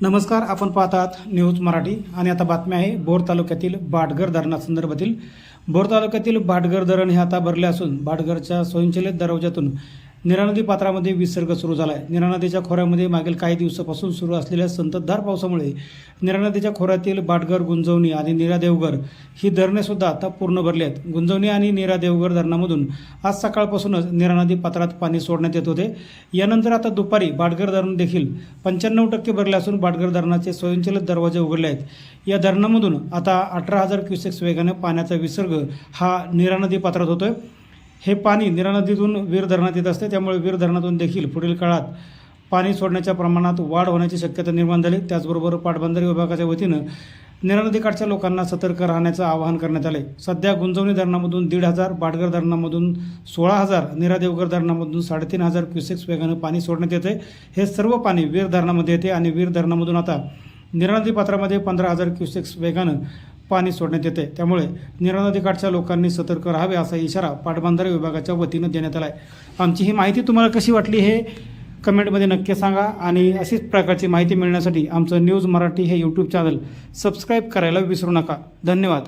नमस्कार आपण पाहतात न्यूज मराठी. आणि आता बातमी आहे बोर तालुक्यातील बाटघर धरणासंदर्भातील बोर तालुक्यातील बाटघर धरण हे आता भरले असून बाटघरच्या स्वयंचलित दरवाजातून निरा नदी पात्रामध्ये विसर्ग सुरू झाला आहे निरा नदीच्या खोऱ्यामध्ये मागील काही दिवसापासून सुरू असलेल्या संततधार पावसामुळे निरा नदीच्या खोऱ्यातील बाटघर गुंजवणी आणि निरा देवघर ही धरणे सुद्धा आता पूर्ण भरली आहेत. गुंजवणी आणि निरा देवघर धरणामधून आज सकाळपासूनच निरा नदी पात्रात पाणी सोडण्यात येत होते. यानंतर आता दुपारी बाटघर धरण देखील पंच्याण्णव टक्के भरले असून बाटघर धरणाचे स्वयंचलित दरवाजे उघडले आहेत. या धरणामधून आता अठरा हजार क्युसेक्स वेगाने पाण्याचा विसर्ग हा निरा नदी पात्रात होतोय. हे पाणी निरा नदीतून वीर धरणात येत असते. त्यामुळे वीर धरणातून देखील पुढील काळात पाणी सोडण्याच्या प्रमाणात वाढ होण्याची शक्यता निर्माण झाली. त्याचबरोबर पाटबंधारे विभागाच्या वतीनं निरा नदीकाठच्या लोकांना सतर्क राहण्याचं आवाहन करण्यात आले सध्या गुंजवणी धरणामधून दीड हजार बाटगर धरणामधून सोळा हजार निरा देवघर धरणामधून साडेतीन हजार क्युसेक्स वेगानं पाणी सोडण्यात येते हे सर्व पाणी वीर धरणामध्ये येते आणि वीर धरणामधून आता निरा नदी पात्रामध्ये पंधरा हजार क्युसेक्स वेगानं पाणी सोडण्यात येते. त्यामुळे निरा नदीकाठच्या लोकांनी सतर्क राहावे असा इशारा पाटबंधारे विभागाच्या वतीनं देण्यात आला आहे आमची ही माहिती तुम्हाला कशी वाटली हे कमेंटमध्ये नक्की सांगा आणि अशीच प्रकारची माहिती मिळण्यासाठी आमचं न्यूज मराठी हे यूट्यूब चॅनल सबस्क्राईब करायला विसरू नका. धन्यवाद.